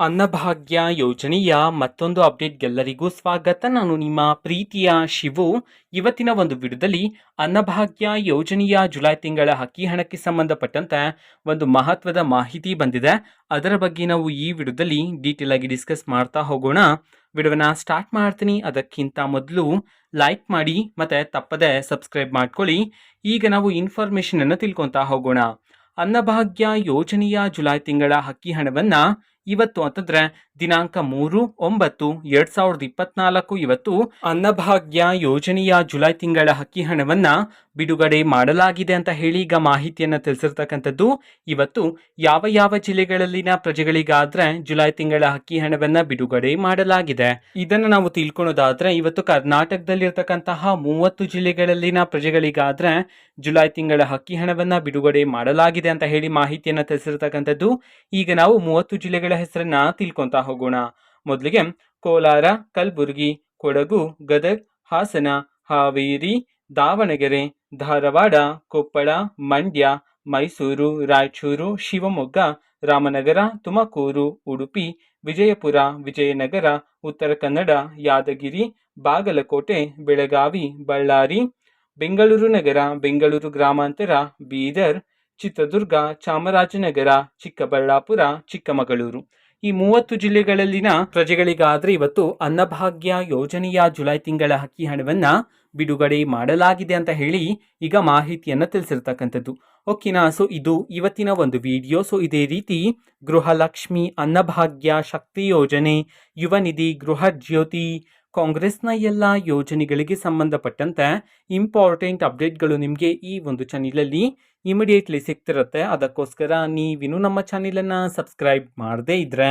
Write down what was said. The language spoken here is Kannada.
ಅನ್ನಭಾಗ್ಯ ಯೋಜನೆಯ ಮತ್ತೊಂದು ಅಪ್ಡೇಟ್ಗೆಲ್ಲರಿಗೂ ಸ್ವಾಗತ. ನಾನು ನಿಮ್ಮ ಪ್ರೀತಿಯ ಶಿವು. ಇವತ್ತಿನ ಒಂದು ವಿಡಿಯೋದಲ್ಲಿ ಅನ್ನಭಾಗ್ಯ ಯೋಜನೆಯ ಜುಲೈ ತಿಂಗಳ ಅಕ್ಕಿ ಹಣಕ್ಕೆ ಸಂಬಂಧಪಟ್ಟಂತೆ ಒಂದು ಮಹತ್ವದ ಮಾಹಿತಿ ಬಂದಿದೆ. ಅದರ ಬಗ್ಗೆ ನಾವು ಈ ವಿಡಿಯೋದಲ್ಲಿ ಡೀಟೇಲ್ ಆಗಿ ಡಿಸ್ಕಸ್ ಮಾಡ್ತಾ ಹೋಗೋಣ. ವಿಡಿಯೋನ ಸ್ಟಾರ್ಟ್ ಮಾಡ್ತೀನಿ. ಅದಕ್ಕಿಂತ ಮೊದಲು ಲೈಕ್ ಮಾಡಿ ಮತ್ತೆ ತಪ್ಪದೆ ಸಬ್ಸ್ಕ್ರೈಬ್ ಮಾಡ್ಕೊಳ್ಳಿ. ಈಗ ನಾವು ಇನ್ಫಾರ್ಮೇಷನನ್ನು ತಿಳ್ಕೊತಾ ಹೋಗೋಣ. ಅನ್ನಭಾಗ್ಯ ಯೋಜನೆಯ ಜುಲೈ ತಿಂಗಳ ಅಕ್ಕಿ ಹಣವನ್ನ ಇವತ್ತು ಅಂತಂದ್ರೆ ದಿನಾಂಕ ಮೂರು, ಒಂಬತ್ತು, ಎರಡ್ ಸಾವಿರದ ಇಪ್ಪತ್ನಾಲ್ಕು ಇವತ್ತು ಅನ್ನಭಾಗ್ಯ ಯೋಜನೆಯ ಜುಲೈ ತಿಂಗಳ ಹಕ್ಕಿ ಹಣವನ್ನ ಬಿಡುಗಡೆ ಮಾಡಲಾಗಿದೆ ಅಂತ ಹೇಳಿ ಈಗ ಮಾಹಿತಿಯನ್ನ ತಿಳಿಸಿರ್ತಕ್ಕಂಥದ್ದು. ಇವತ್ತು ಯಾವ ಯಾವ ಜಿಲ್ಲೆಗಳಲ್ಲಿನ ಪ್ರಜೆಗಳಿಗಾದ್ರೆ ಜುಲೈ ತಿಂಗಳ ಹಕ್ಕಿ ಹಣವನ್ನ ಬಿಡುಗಡೆ ಮಾಡಲಾಗಿದೆ. ಇದನ್ನ ನಾವು ತಿಳ್ಕೊಳ್ಳೋದಾದ್ರೆ ಇವತ್ತು ಕರ್ನಾಟಕದಲ್ಲಿರ್ತಕ್ಕಂತಹ ಮೂವತ್ತು ಜಿಲ್ಲೆಗಳಲ್ಲಿನ ಪ್ರಜೆಗಳಿಗಾದ್ರೆ ಜುಲೈ ತಿಂಗಳ ಹಕ್ಕಿ ಹಣವನ್ನ ಬಿಡುಗಡೆ ಮಾಡಲಾಗಿದೆ ಅಂತ ಹೇಳಿ ಮಾಹಿತಿಯನ್ನ ತಿಳಿಸಿರ್ತಕ್ಕಂಥದ್ದು. ಈಗ ನಾವು ಮೂವತ್ತು ಜಿಲ್ಲೆಗಳ ಹೆಸರನ್ನ ತಿಳ್ಕೊತಾ ಹೋಗೋಣ. ಮೊದಲಿಗೆ ಕೋಲಾರ, ಕಲಬುರಗಿ, ಕೊಡಗು, ಗದಗ್, ಹಾಸನ, ಹಾವೇರಿ, ದಾವಣಗೆರೆ, ಧಾರವಾಡ, ಕೊಪ್ಪಳ, ಮಂಡ್ಯ, ಮೈಸೂರು, ರಾಯಚೂರು, ಶಿವಮೊಗ್ಗ, ರಾಮನಗರ, ತುಮಕೂರು, ಉಡುಪಿ, ವಿಜಯಪುರ, ವಿಜಯನಗರ, ಉತ್ತರ ಕನ್ನಡ, ಯಾದಗಿರಿ, ಬಾಗಲಕೋಟೆ, ಬೆಳಗಾವಿ, ಬಳ್ಳಾರಿ, ಬೆಂಗಳೂರು ನಗರ, ಬೆಂಗಳೂರು ಗ್ರಾಮಾಂತರ, ಬೀದರ್ ಚಿತ್ರದುರ್ಗ, ಚಾಮರಾಜನಗರ, ಚಿಕ್ಕಬಳ್ಳಾಪುರ, ಚಿಕ್ಕಮಗಳೂರು. ಈ ಮೂವತ್ತು ಜಿಲ್ಲೆಗಳಲ್ಲಿನ ಪ್ರಜೆಗಳಿಗಾದರೆ ಇವತ್ತು ಅನ್ನಭಾಗ್ಯ ಯೋಜನೆಯ ಜುಲೈ ತಿಂಗಳ ಅಕ್ಕಿ ಹಣವನ್ನ ಬಿಡುಗಡೆ ಮಾಡಲಾಗಿದೆ ಅಂತ ಹೇಳಿ ಈಗ ಮಾಹಿತಿಯನ್ನು ತಿಳಿಸಿರ್ತಕ್ಕಂಥದ್ದು. ಓಕೆನಾ? ಸೊ ಇದು ಇವತ್ತಿನ ಒಂದು ವಿಡಿಯೋ ಸೊ ಇದೇ ರೀತಿ ಗೃಹಲಕ್ಷ್ಮಿ ಅನ್ನಭಾಗ್ಯ ಶಕ್ತಿ ಯೋಜನೆ, ಯುವ ನಿಧಿ, ಗೃಹ ಜ್ಯೋತಿ, ಕಾಂಗ್ರೆಸ್ನ ಎಲ್ಲ ಯೋಜನೆಗಳಿಗೆ ಸಂಬಂಧಪಟ್ಟಂತೆ ಇಂಪಾರ್ಟೆಂಟ್ ಅಪ್ಡೇಟ್ಗಳು ನಿಮಗೆ ಈ ಒಂದು ಚಾನಲಲ್ಲಿ ಇಮಿಡಿಯೇಟ್ಲಿ ಸಿಗ್ತಿರುತ್ತೆ. ಅದಕ್ಕೋಸ್ಕರ ನೀವಿನ್ನೂ ನಮ್ಮ ಚಾನಲನ್ನು ಸಬ್ಸ್ಕ್ರೈಬ್ ಮಾಡದೇ ಇದ್ದರೆ